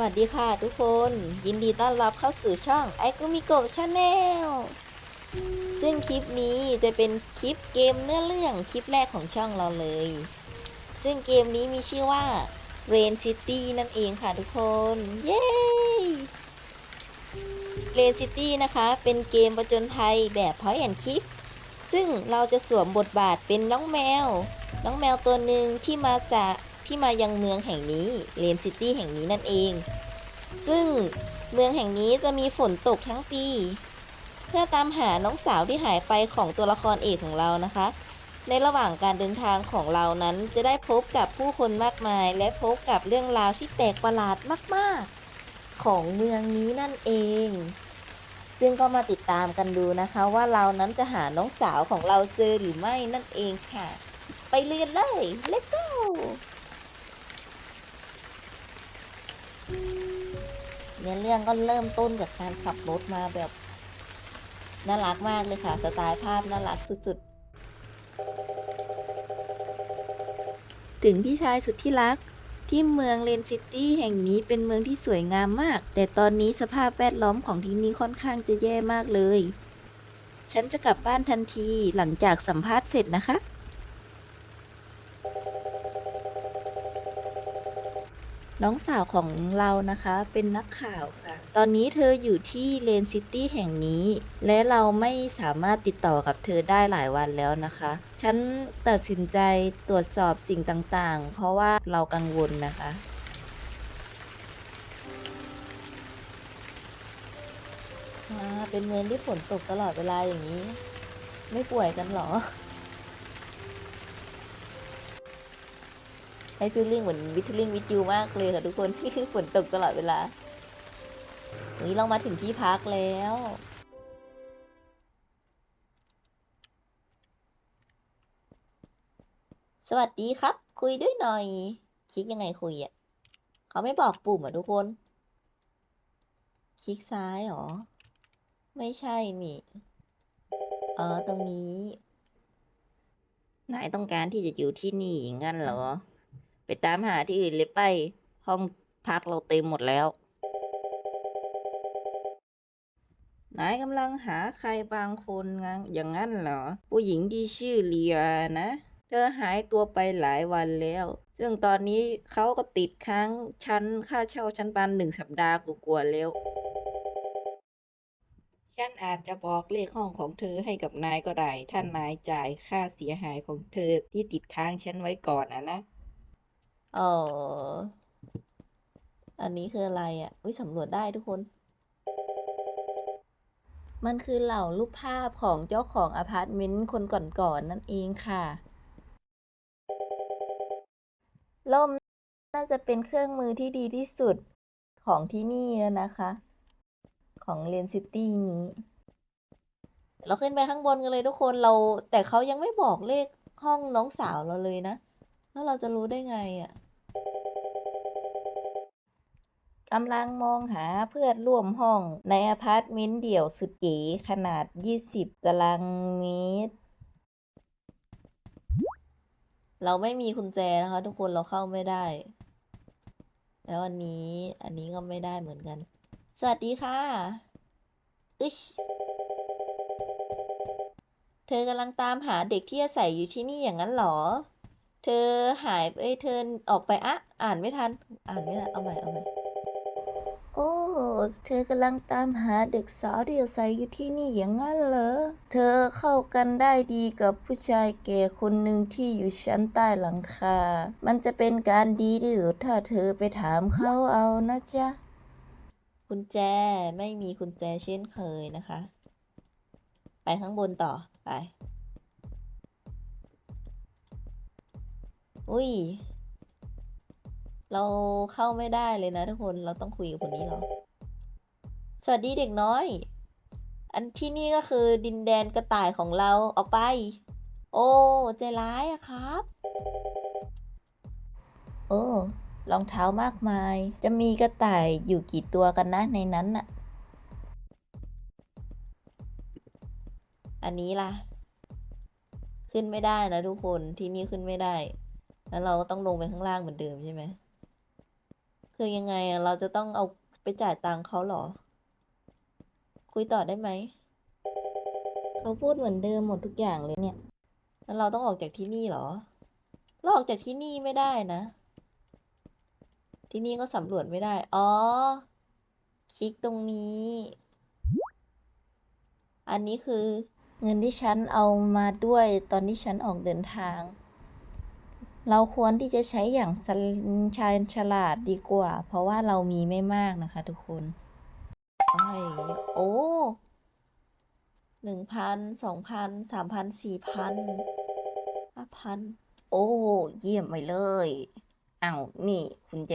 วัสดีค่ะทุกคน ยินดีต้อนรับเข้าสู่ช่อง i อ u m i g o Channel ซึ่งคลิปนี้จะเป็นคลิปเกมเนื้อเรื่องคลิปแรกของช่องเราเลย ซึ่งเกมนี้มีชื่อว่า Rain City นั่นเองค่ะทุกคน เย้ Rain City นะคะเป็นเกมประจนภัยแบบ Point and Click ซึ่งเราจะสวมบทบาทเป็นน้องแมว น้องแมวตัวหนึ่งที่มาจาก ที่มายังเมืองแห่งนี้เลนซิตี้แห่งนี้นั่นเอง ซึ่งเมืองแห่งนี้จะมีฝนตกทั้งปี เพื่อตามหาน้องสาวที่หายไปของตัวละครเอกของเรานะคะ ในระหว่างการเดินทางของเรานั้นจะได้พบกับผู้คนมากมาย และพบกับเรื่องราวที่แปลกประหลาดมาก ๆ ของเมืองนี้นั่นเอง ซึ่งก็มาติดตามกันดูนะคะว่าเรานั้นจะหาน้องสาวของเราเจอหรือไม่นั่นเองค่ะ ไปเรียนเลย let's go นื้อเรื่องก็เริ่มต้นจากการขับรถมาแบบน่ารักมากเลยค่ะ สไตล์ภาพน่ารักสุดๆ ถึงพี่ชายสุดที่รัก ที่เมืองเลนซิตี้แห่งนี้เป็นเมืองที่สวยงามมาก แต่ตอนนี้สภาพแวดล้อมของที่นี่ค่อนข้างจะแย่มากเลย ฉันจะกลับบ้านทันทีหลังจากสัมภาษณ์เสร็จนะคะ น้องสาวของเรานะคะเป็นนักข่าวค่ะ ตอนนี้เธออยู่ที่เลนซิตี้แห่งนี้ และเราไม่สามารถติดต่อกับเธอได้หลายวันแล้วนะคะ ฉันตัดสินใจตรวจสอบสิ่งต่างๆ เพราะว่าเรากังวลนะคะอ่าเป็นเมืองที่ฝนตกตลอดเวลาอย่างนี้ ไม่ป่วยกันหรอ ให้ฟีลลิ่งเหมือนวิทลิ่งวิทยูมากเลยค่ะทุกคนที่ฝนตกตลอดเวลาเฮ้ยเรามาถึงที่พักแล้วสวัสดีครับ คุยด้วยหน่อย คลิกยังไงคุยอะ เขาไม่บอกปุ่มอะทุกคน คลิกซ้ายเหรอ ไม่ใช่นี่ เออตรงนี้ นายต้องการที่จะอยู่ที่นี่งั้นเหรอ ไปตามหาที่อื่นเลยไป ห้องพักเราเต็มหมดแล้ว นายกำลังหาใครบางคนงั้นอย่างนั้นเหรอ ผู้หญิงที่ชื่อเลียนะ เธอหายตัวไปหลายวันแล้ว ซึ่งตอนนี้เขาก็ติดค้างชั้นค่าเช่าชั้นปานหนึ่งสัปดาห์กว่าๆแล้ว ฉันอาจจะบอกเลขห้องของเธอให้กับนายก็ได้ถ้านายจ่ายค่าเสียหายของเธอที่ติดค้างฉันไว้ก่อนอะนะ อ๋ออันนี้คืออะไรอะอุ้ยสำรวจได้ทุกคน มันคือเหล่ารูปภาพของเจ้าของอพาร์ตเมนต์คนก่อนๆนนั่นเองค่ะล่มน่าจะเป็นเครื่องมือที่ดีที่สุดของที่นี่แล้วนะคะ ของเลนซิตี้นี้ เราขึ้นไปข้างบนกันเลยทุกคนเรา แต่เขายังไม่บอกเลขห้องน้องสาวเราเลยนะ แล้วเราจะรู้ได้ไงอะกำลังมองหาเพื่อนร่วมห้องในอพาร์ตเมนต์เดี่ยวสุดเก๋ขนาด 20 ตารางเมตร เราไม่มีกุญแจนะคะ ทุกคนเราเข้าไม่ได้ แล้วอันนี้อันนี้ก็ไม่ได้เหมือนกัน สวัสดีค่ะ อึชเธอกำลังตามหาเด็กที่อาศัยอยู่ที่นี่อย่างนั้นหรอ เธอหายเอ้ยเธอออกไปอะอ่านไม่ทัน อ่านไม่ทันเอาใหม่เอาใหม่โอ้ เธอกำลังตามหาเด็กสาวที่อาศัยอยู่ที่นี่อย่างนั้นเหรอ เธอเข้ากันได้ดีกับผู้ชายแก่คนหนึ่งที่อยู่ชั้นใต้หลังคา มันจะเป็นการดีที่สุดถ้าเธอไปถามเขาเอานะจ๊ะ กุญแจไม่มีกุญแจเช่นเคยนะคะ ไปข้างบนต่อไป อุ้ย เราเข้าไม่ได้เลยนะทุกคน เราต้องคุยกับคนนี้เหรอ สวัสดีเด็กน้อย อันที่นี่ก็คือดินแดนกระต่ายของเราออกไป โอ้ใจร้ายอะครับ โอ้รองเท้ามากมาย จะมีกระต่ายอยู่กี่ตัวกันนะในนั้นน่ะ อันนี้ล่ะ ขึ้นไม่ได้นะทุกคนที่นี่ขึ้นไม่ได้ แล้วเราก็ต้องลงไปข้างล่างเหมือนเดิมใช่ไหมคือยังไงอะเราจะต้องเอาไปจ่ายตังค์เขาเหรอ คุยต่อได้ไหมเขาพูดเหมือนเดิมหมดทุกอย่างเลยเนี่ยแล้วเราต้องออกจากที่นี่เหรอเราออกจากที่นี่ไม่ได้นะ ที่นี่ก็สำรวจไม่ได้ อ๋อ คลิกตรงนี้ อันนี้คือเงินที่ฉันเอามาด้วยตอนที่ฉันออกเดินทาง เราควรที่จะใช้อย่างชาญฉลาดดีกว่า เพราะว่าเรามีไม่มากนะคะทุกคนเอาให้อย่างนี้โอ้หนึ่งพันสองพันสามพันสี่พันห้าพันโอ้ เยี่ยมไปเลยอ้าวนี่คุณแจ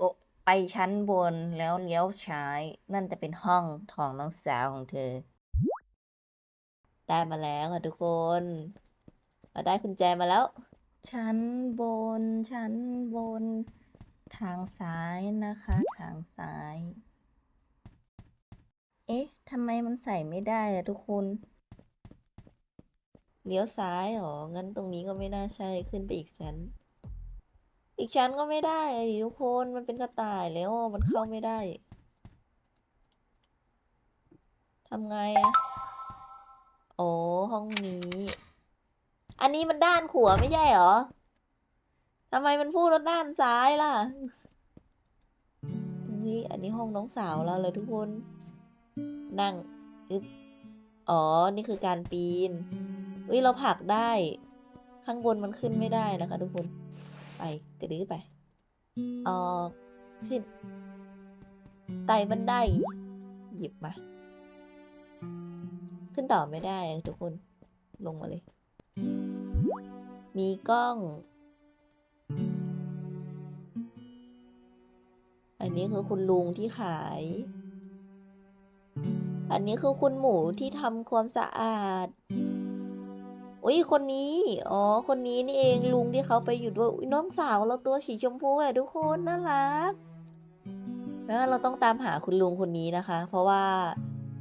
ก็ไปชั้นบนแล้วเลี้ยวซ้าย นั่นจะเป็นห้องของน้องสาวของเธอ ได้มาแล้วค่ะทุกคน เราได้กุญแจมาแล้ว ชั้นบน ชั้นบน ทางซ้ายนะคะ ทางซ้าย เอ๊ะทำไมมันใส่ไม่ได้อะทุกคน เลี้ยวซ้ายเหรอ งั้นตรงนี้ก็ไม่น่าใช่ ขึ้นไปอีกชั้น อีกชั้นก็ไม่ได้อะดิทุกคน มันเป็นกระต่ายแล้ว มันเข้าไม่ได้ ทำไงอะโอ้ห้องนี้ อันนี้มันด้านขวาไม่ใช่หรอทำไมมันพูดว่าด้านซ้ายล่ะ นี่อันนี้ห้องน้องสาวเราเลยทุกคน นั่งอึบอ๋อ นี่คือการปีนอุ้ยเราผลักได้ ข้างบนมันขึ้นไม่ได้นะคะทุกคน ไปกระดื้อไปออกขึ้นไต่บันได หยิบมา ขึ้นต่อไม่ได้ทุกคน ลงมาเลย มีกล้อง อันนี้คือคุณลุงที่ขาย อันนี้คือคุณหมูที่ทำความสะอาด อุ้ยคนนี้ อ๋อ คนนี้นี่เองลุงที่เขาไปอยู่ด้วย น้องสาวเราตัวสีชมพูอะทุกคนน่ารักแล้วเราต้องตามหาคุณลุงคนนี้นะคะ เพราะว่า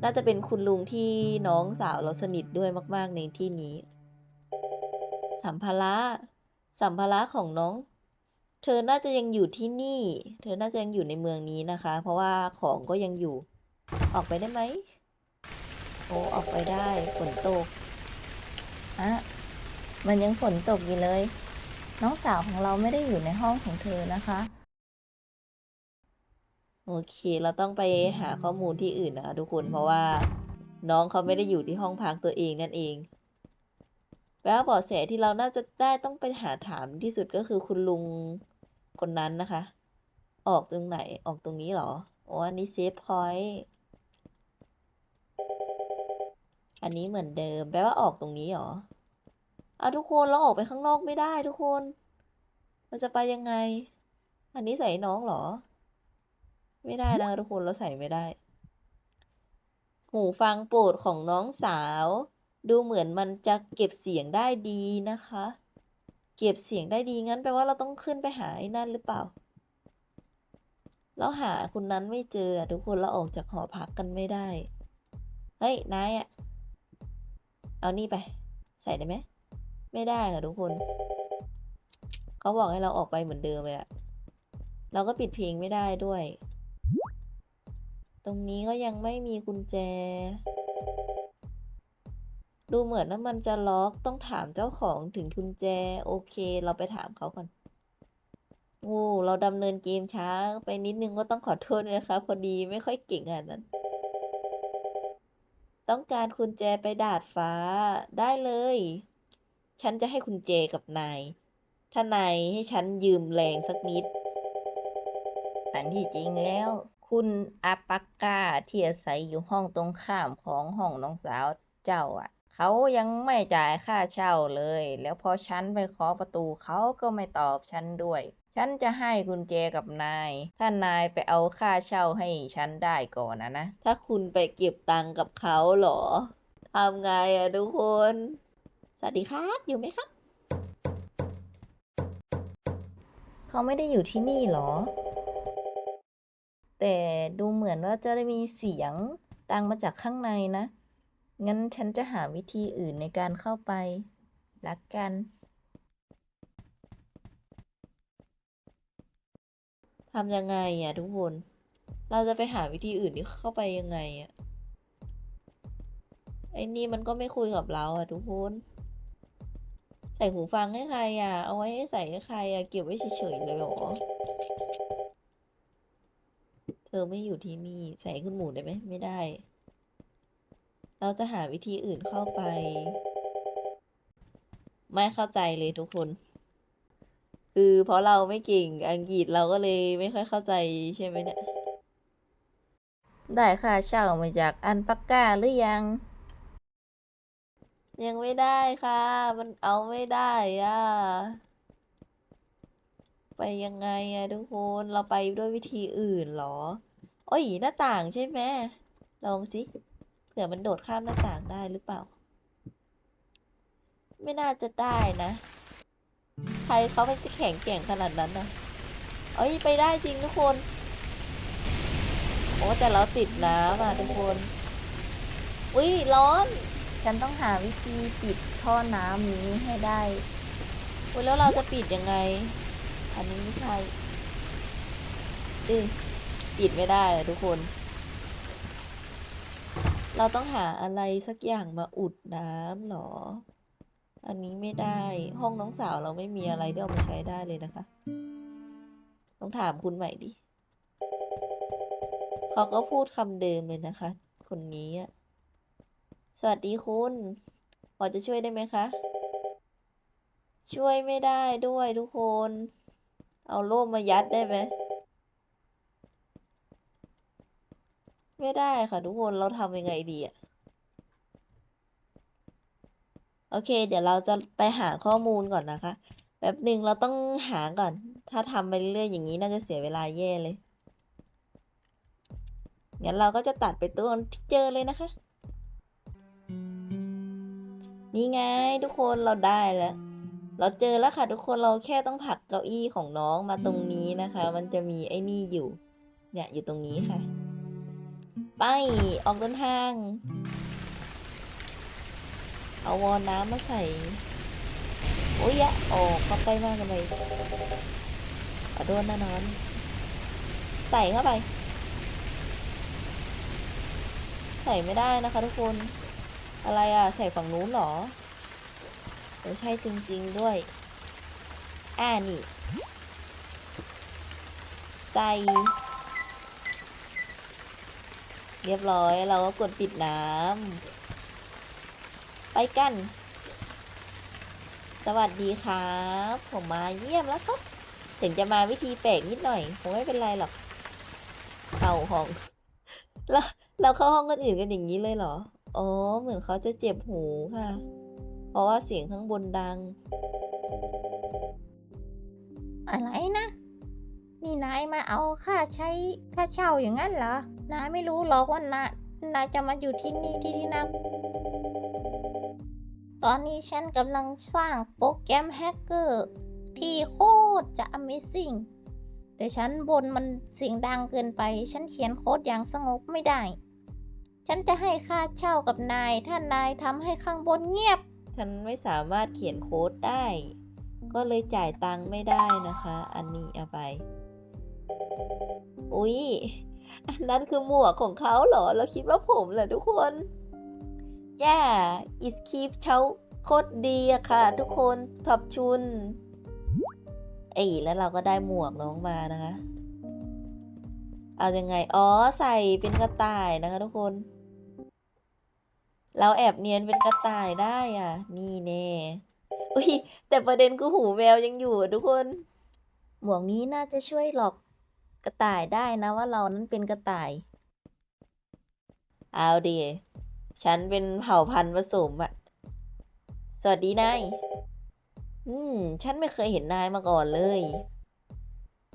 น่าจะเป็นคุณลุงที่น้องสาวเราสนิทด้วยมาก ๆ ในที่นี้ สัมภาระ สัมภาระของน้อง เธอน่าจะยังอยู่ที่นี่ เธอน่าจะยังอยู่ในเมืองนี้นะคะ เพราะว่าของก็ยังอยู่ ออกไปได้ไหม โอ้ ออกไปได้ ฝนตกฮะมันยังฝนตกอยู่เลย น้องสาวของเราไม่ได้อยู่ในห้องของเธอนะคะ โอเค เราต้องไปหาข้อมูลที่อื่นนะคะทุกคน เพราะว่าน้องเขาไม่ได้อยู่ที่ห้องพักตัวเองนั่นเอง แปลว่าเบาะแสที่เราน่าจะได้ต้องไปหาถามที่สุดก็คือคุณลุงคนนั้นนะคะ ออกตรงไหนออกตรงนี้เหรออ๋ออันนี้เซฟพอยต์อันนี้เหมือนเดิม แปลว่าออกตรงนี้เหรออะทุกคนเราออกไปข้างนอกไม่ได้ทุกคน เราจะไปยังไง อันนี้ใส่น้องเหรอ ไม่ได้นะทุกคนเราใส่ไม่ได้ หูฟังโปรดของน้องสาว ดูเหมือนมันจะเก็บเสียงได้ดีนะคะ เก็บเสียงได้ดีงั้นแปลว่าเราต้องขึ้นไปหาไอ้นั่นหรือเปล่า เราหาคนนั้นไม่เจอทุกคนเราออกจากหอพักกันไม่ได้ เฮ้ยนายอะเอานี่ไป ใส่ได้ไหมไม่ได้ค่ะทุกคนเขาบอกให้เราออกไปเหมือนเดิมเลยอะเราก็ปิดเพลงไม่ได้ด้วย ตรงนี้ก็ยังไม่มีกุญแจ ดูเหมือนว่ามันจะล็อกต้องถามเจ้าของถึงกุญแจ โอเค เราไปถามเขาก่อนโอ้เราดำเนินเกมช้าไปนิดนึงก็ต้องขอโทษนะคะ พอดีไม่ค่อยเก่งขนนั้น ต้องการกุญแจไปดาดฟ้าได้เลย ฉันจะให้กุญแจกับนาย ถ้านายให้ฉันยืมแรงสักนิดอันที่จริงแล้ว คุณอาปักกาที่อาศัยอยู่ห้องตรงข้ามของห้องน้องสาวเจ้าอะ เขายังไม่จ่ายค่าเช่าเลย แล้วพอฉันไปเคาะประตูเขาก็ไม่ตอบฉันด้วย ฉันจะให้กุญแจกับนาย ถ้านายไปเอาค่าเช่าให้ฉันได้ก่อนนะนะ ถ้าคุณไปเก็บตังค์กับเขาเหรอ ทำไงอะทุกคน สวัสดีครับ อยู่ไหมครับ เขาไม่ได้อยู่ที่นี่เหรอ แต่ดูเหมือนว่าจะได้มีเสียงดังมาจากข้างในนะ งั้นฉันจะหาวิธีอื่นในการเข้าไปลักกัน ทำยังไงอะทุกคน เราจะไปหาวิธีอื่นที่เข้าไปยังไงอะ ไอ้นี่มันก็ไม่คุยกับเราอะทุกคน ใส่หูฟังให้ใครอะ เอาไว้ให้ใส่ให้ใครอะ เก็บไว้เฉยๆเลยหรอ เธอไม่อยู่ที่นี่ ใส่ขึ้นหมูได้ไหม ไม่ได้ เราจะหาวิธีอื่นเข้าไป ไม่เข้าใจเลยทุกคน คือเพราะเราไม่เก่งอังกฤษเราก็เลยไม่ค่อยเข้าใจใช่ไหมเนี่ย ได้ค่าเช่ามาจากอันปักกาหรือยัง ยังไม่ได้ค่ะ มันเอาไม่ได้อะไปยังไงอะทุกคนเราไปด้วยวิธีอื่นเหรอ โอ้ยหน้าต่างใช่ไหมลองสิ เผื่อมันโดดข้ามหน้าต่างได้หรือเปล่า ไม่น่าจะได้นะ ใครเขาเป็นจะแข็งแกร่งขนาดนั้นนะเอ้ยไปได้จริงทุกคน โอ้แต่เราติดน้ำอะทุกคน อุ้ยร้อน ฉันต้องหาวิธีปิดท่อน้ำนี้ให้ได้อุ้ยแล้วเราจะปิดยังไง อันนี้ไม่ใช่ดิปิดไม่ได้อะทุกคน เราต้องหาอะไรสักอย่างมาอุดน้ำเหรอ อันนี้ไม่ได้ห้องน้องสาวเราไม่มีอะไรที่เอามาใช้ได้เลยนะคะ ต้องถามคุณใหม่ดิเขาก็พูดคำเดิมเลยนะคะ คนนี้อะสวัสดีคุณพอจะช่วยได้ไหมคะ ช่วยไม่ได้ด้วยทุกคน เอาโล่มมายัดได้ไหม ไม่ได้ค่ะทุกคนเราทำยังไงดีอะโอเค เดี๋ยวเราจะไปหาข้อมูลก่อนนะคะแป๊บหนึ่งเราต้องหาก่อน ถ้าทำไปเรื่อยๆอย่างนี้น่าจะเสียเวลาแย่เลยงั้นเราก็จะตัดไปตัวที่เจอเลยนะคะ นี่ไงทุกคนเราได้แล้ว เราเจอแล้วค่ะทุกคนเราแค่ต้องผลักเก้าอี้ของน้องมาตรงนี้นะคะ มันจะมีไอ้นี่อยู่ เนี่ยอยู่ตรงนี้ค่ะ ไป ออกเดินทาง เอาวอน้ำมาใส่ โอ้ยอะออกเข้าใกล้มากเลยขอโทษนะนอน ใส่เข้าไป ใส่ไม่ได้นะคะทุกคน อะไรอะ ใส่ฝั่งนู้นเหรอเออใช่จริง ๆ ด้วย อ่านี่ใส่ เรียบร้อยเราก็กดปิดน้ำไปกัน สวัสดีครับ ผมมาเยี่ยมแล้วครับ ถึงจะมาวิธีแปลกนิดหน่อยคงไม่เป็นไรหรอกเข้าห้องแล้วเราเข้าห้องคนอื่นกันอย่างนี้เลยเหรอ อ๋อ เหมือนเขาจะเจ็บหูค่ะ เพราะว่าเสียงข้างบนดัง อะไรนะ นี่นายมาเอาค่าใช้ค่าเช่าอย่างนั้นเหรอ นายไม่รู้หรอกว่านายนายจะมาอยู่ที่นี่ที่ที่นั่นตอนนี้ฉันกำลังสร้างโปรแกรมแฮกเกอร์ ที่โคตรจะ Amazing แต่ฉันบนมันเสียงดังเกินไป ฉันเขียนโค้ดอย่างสงบไม่ได้ ฉันจะให้ค่าเช่ากับนาย ถ้านายทำให้ข้างบนเงียบ ฉันไม่สามารถเขียนโค้ดได้ ก็เลยจ่ายตังค์ไม่ได้นะคะ อันนี้เอาไป อุ๊ย นนั้นคือหมวกของเขาเหรอ เราคิดว่าผมแหละทุกคนย่า is keep เช้าโคตรดีอะค่ะ ทุกคนขอบชุน เอ้ยแล้วเราก็ได้หมวกน้องมานะคะ เอายังไง อ๋อ ใส่เป็นกระต่ายนะคะทุกคน เราแอบเนียนเป็นกระต่ายได้อะ นี่แน่อุ้ยแต่ประเด็นคือหูแมวยังอยู่อะทุกคน หมวกนี้น่าจะช่วยหลอก กระต่ายได้นะว่าเรานั้นเป็นกระต่าย เอาดิฉันเป็นเผ่าพันธุ์ผสมอะสวัสดีนาย อืม ฉันไม่เคยเห็นนายมาก่อนเลย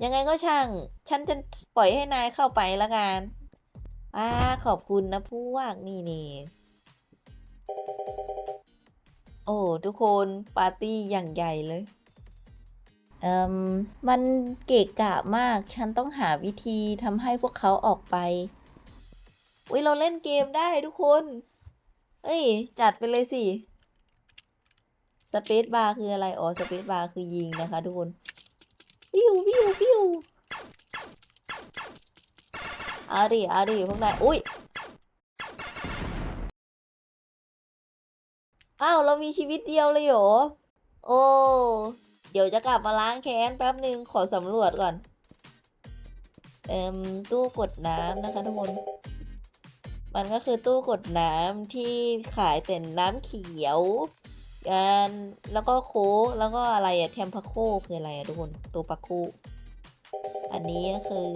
ยังไงก็ช่าง ฉันจะปล่อยให้นายเข้าไปละกันอ่าขอบคุณนะพวกนี่นี่โอ้ ทุกคนปาร์ตี้อย่างใหญ่เลย มมันเกะกะมาก ฉันต้องหาวิธีทำให้พวกเขาออกไปอุ้ยเราเล่นเกมได้ทุกคน เอ้ย จัดไปเลยสิ สเปซบาร์คืออะไร อ๋อ สเปซบาร์คือยิงนะคะทุกคน วิววิววิวเอาดิเอาดิพวกนาย อุ้ย อ้าว เรามีชีวิตเดียวเลยเหรอ โอ้ เดี๋ยวจะกลับมาล้างแค้นแป๊บหนึ่งขอสำรวจก่อน เอ่มตู้กดน้ำนะคะทุกคน มันก็คือตู้กดน้ำที่ขายแต่น้ำเขียวกันแล้วก็โค้กแล้วก็อะไรอะเทมพาโคคืออะไรอะทุกคนตัวปาโคอันนี้ก็คือ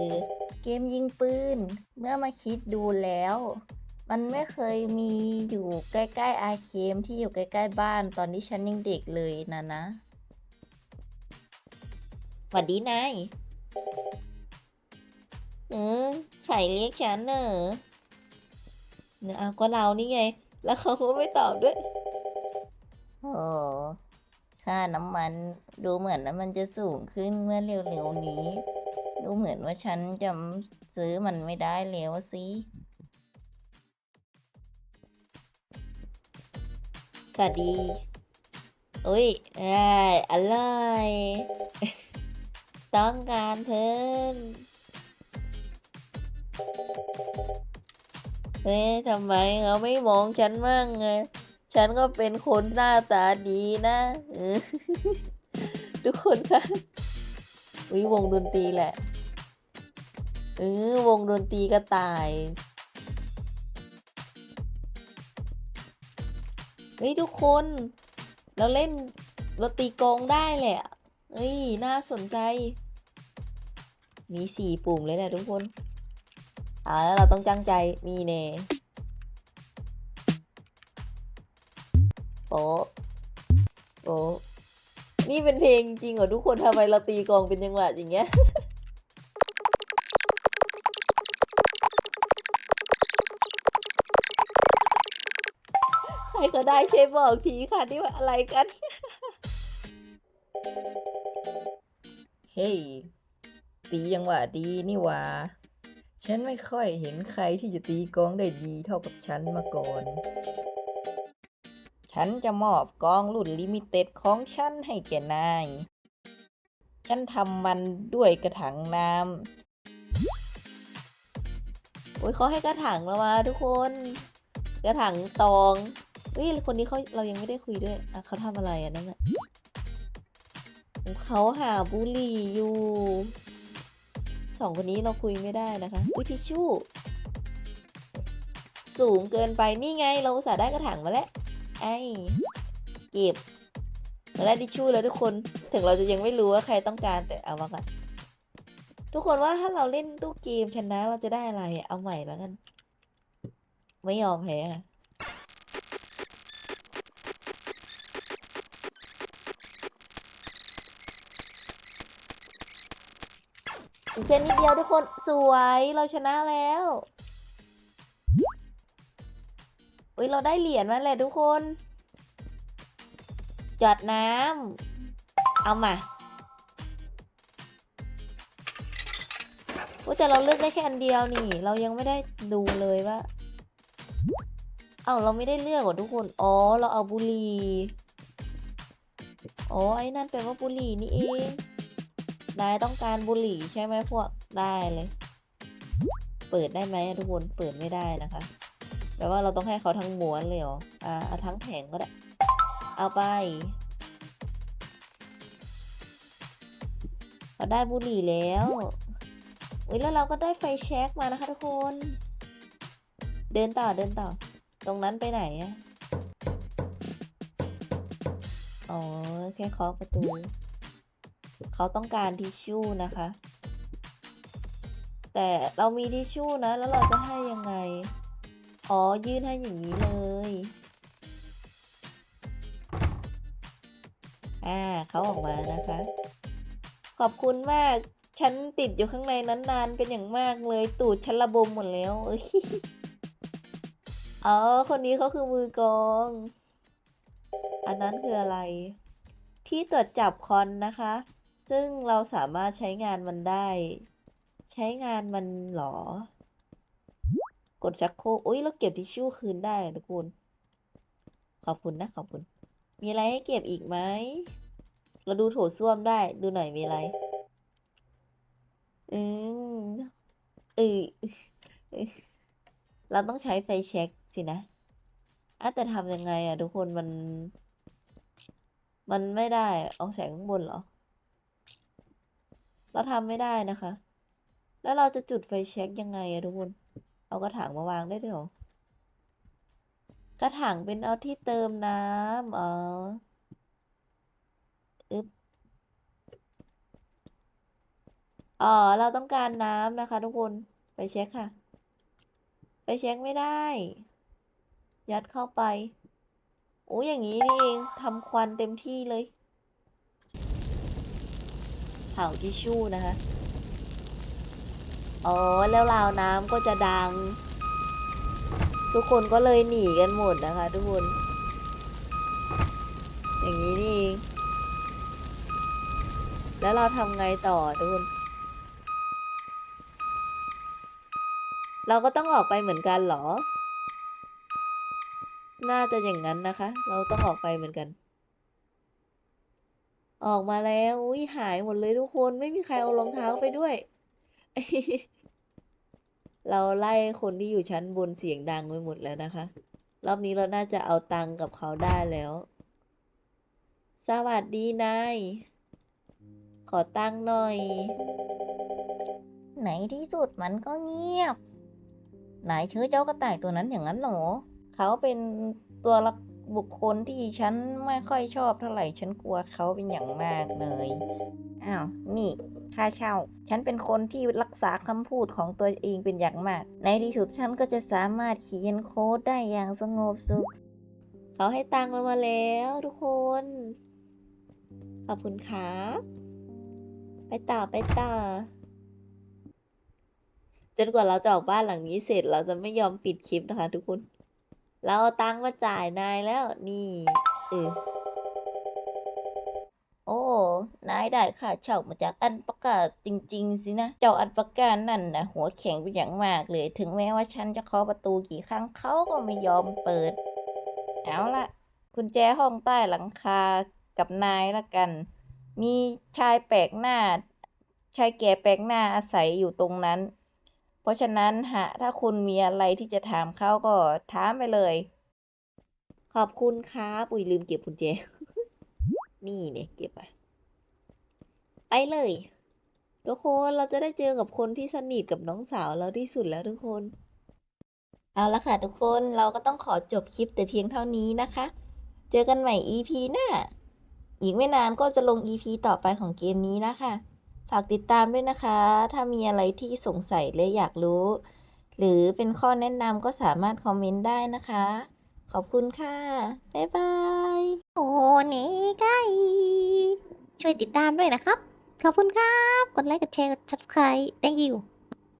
เกมยิงปืน เมื่อมาคิดดูแล้ว มันไม่เคยมีอยู่ใกล้ๆอาเคมที่อยู่ใกล้ๆบ้านตอนที่ฉันยังเด็กเลยนะนะ หวัดดีนาย เออไข่เรียกฉันเนอะเนี่ยเอาก็เรานี่ไง แล้วเขาก็ไม่ตอบด้วย โอ้ค่าน้ำมันดูเหมือนน้ำมันจะสูงขึ้นเมื่อเร็วๆนี้ ดูเหมือนว่าฉันจะซื้อมันไม่ได้แล้วสิสวัสดี อุ้ยเอ้ยอร่อย ต้องการเพิ่มเฮ้ยทำไมเขาไม่มองฉันมั่งไงฉันก็เป็นคนหน้าตาดีนะทุกคนคะวิวงดนตรีแหละเออวงดนตรีกระต่ายเฮ้ยทุกคน เราเล่นเราตีกลองได้แหละ เฮ้ย น่าสนใจ มีสี่ปุ่มเลยแหละทุกคนอ่าแล้วเราต้องจังใจ มีเน่โป๊ะโป๊ะนี่เป็นเพลงจริงเหรอทุกคนทำไมเราตีกลองเป็นจังหวะอย่างเงี้ยใครก็ได้ช่วยบอกทีค่ะนี่ว่าอะไรกัน ฮ้ยตียังหวะดีนี่หว่า ฉันไม่ค่อยเห็นใครที่จะตีกองได้ดีเท่ากับฉันมาก่อน ฉันจะมอบกองรุ่นลิมิเต็ดของฉันให้แก่นาย ฉันทำมันด้วยกระถางน้ำโอ้ยเขาให้กระถางเรามาทุกคน กระถางตองเฮ้ยคนนี้เขาเรายังไม่ได้คุยด้วยอะเขาทำอะไรอะนั่นอะ เขาหาบุหรี่อยู่สองคนนี้เราคุยไม่ได้นะคะอุ้ยทิชชู่ สูงเกินไปนี่ไงเราสาได้กระถางมาแล้ว ไอ้เก็บมาได้ทิชชู่แล้วทุกคน ถึงเราจะยังไม่รู้ว่าใครต้องการแต่เอามาก่อนทุกคนว่าถ้าเราเล่นตู้เกมชนะเราจะได้อะไร เอาใหม่แล้วกัน ไม่ยอมแพ้อะ อีกแค่นิดเดียวทุกคนสวยเราชนะแล้วอุ้ยเราได้เหรียญมาแหละทุกคน จอดน้ำเอามาแต่เราเลือกได้แค่อันเดียวนี่ เรายังไม่ได้ดูเลยว่า เอ้าเราไม่ได้เลือกหรอทุกคน อ๋อ เราเอาบุหรี่ อ๋อ ไอ้นั่นแปลว่าบุหรี่นี่เอง นายต้องการบุหรี่ใช่ไหมพวกได้เลย เปิดได้ไหมทุกคนเปิดไม่ได้นะคะแปลว่าเราต้องให้เขาทั้งม้วนเลยเหรออ่าเอาทั้งแผงก็ได้ เอาไปเราได้บุหรี่แล้วอุ้ยแล้วเราก็ได้ไฟแช็กมานะคะทุกคน เดินต่อเดินต่อ ตรงนั้นไปไหนอะอ๋อแค่เคาะประตู เขาต้องการทิชชู่นะคะ แต่เรามีทิชชู่นะ แล้วเราจะให้ยังไง อ๋อ ยื่นให้อย่างนี้เลย อ่าเขาออกมานะคะ ขอบคุณมากฉันติดอยู่ข้างในนั้นนานเป็นอย่างมากเลย ตูดฉันระบมหมดแล้วเอ้ยอ๋อ คนนี้เขาคือมือกอง อันนั้นคืออะไร ที่ตรวจจับคอนนะคะ ซึ่งเราสามารถใช้งานมันได้ ใช้งานมันหรอ กดชักโครกอุ้ยเราเก็บทิชชู่คืนได้ทุกคน ขอบคุณนะขอบคุณ มีอะไรให้เก็บอีกไหม เราดูโถส้วมได้ ดูหน่อยมีอะไร อืมเออเอ้ยเราต้องใช้ไฟแช็กสินะอะแต่ทำยังไงอะทุกคนมัน มันไม่ได้ เอาแสงข้างบนเหรอ เราทำไม่ได้นะคะ แล้วเราจะจุดไฟแช็กยังไงอะทุกคน เอากระถางมาวางได้ด้วยหรอ กระถางเป็นเอาที่เติมน้ำอ๋ออึ๊บอ๋อ เราต้องการน้ำนะคะ ทุกคนไฟแช็กค่ะไฟแช็กไม่ได้ ยัดเข้าไปโอ้ยอย่างนี้นี่เองทำควันเต็มที่เลย เผาทิชชู่นะคะอ๋อแล้วราวน้ำก็จะดัง ทุกคนก็เลยหนีกันหมดนะคะ ทุกคน อย่างนี้นี่เองแล้วเราทำไงต่อทุกคน เราก็ต้องออกไปเหมือนกันเหรอ น่าจะอย่างนั้นนะคะ เราต้องออกไปเหมือนกัน ออกมาแล้วอุ้ยหายหมดเลยทุกคนไม่มีใครเอารองเท้าไปด้วย เราไล่คนที่อยู่ชั้นบนเสียงดังไปหมดแล้วนะคะ รอบนี้เราน่าจะเอาตังค์กับเขาได้แล้ว สวัสดีนายขอตังค์หน่อย ไหนที่สุดมันก็เงียบ ไหนเชื้อเจ้ากระต่ายตัวนั้นอย่างนั้นเหรอเขาเป็นตัวละ บุคคลที่ฉันไม่ค่อยชอบเท่าไหร่ ฉันกลัวเขาเป็นอย่างมากเลย อ้าว นี่ค่าเช่า ฉันเป็นคนที่รักษาคำพูดของตัวเองเป็นอย่างมาก ในที่สุดฉันก็จะสามารถเขียนโค้ดได้อย่างสงบสุข เขาให้ตังค์เรามาแล้วทุกคน ขอบคุณครับไปต่อไปต่อจนกว่าเราจะออกบ้านหลังนี้เสร็จเราจะไม่ยอมปิดคลิปนะคะทุกคน เราเอาตังค์มาจ่ายนายแล้วนี่เออโอ้ นายได้ค่าเช่ามาจากอันประกาศจริง ๆ สินะ เจ้าอันประกาศนั่นนะหัวแข็งเป็นอย่างมากเลย ถึงแม้ว่าฉันจะเคาะประตูกี่ครั้งเขาก็ไม่ยอมเปิด เอาละกุญแจห้องใต้หลังคากับนายละกัน มีชายแปลกหน้า ชายแก่แปลกหน้าอาศัยอยู่ตรงนั้น เพราะฉะนั้นหะถ้าคุณมีอะไรที่จะถามเขาก็ถามไปเลย ขอบคุณครับอุ้ยลืมเก็บกุญแจ นี่เนี่ยเก็บไปไปเลย ทุกคนเราจะได้เจอกับคนที่สนิทกับน้องสาวเราที่สุดแล้วทุกคน เอาละค่ะทุกคนเราก็ต้องขอจบคลิปแต่เพียงเท่านี้นะคะ เจอกันใหม่ EP หน้าอีกไม่นานก็จะลง EP ต่อไปของเกมนี้นะคะ ฝากติดตามด้วยนะคะ ถ้ามีอะไรที่สงสัยและอยากรู้ หรือเป็นข้อแนะนำก็สามารถคอมเมนต์ได้นะคะ ขอบคุณค่ะ บ๊ายบาย โอเนไกช่วยติดตามด้วยนะครับ ขอบคุณครับ กดไลค์ กดแชร์ กด subscribe thank you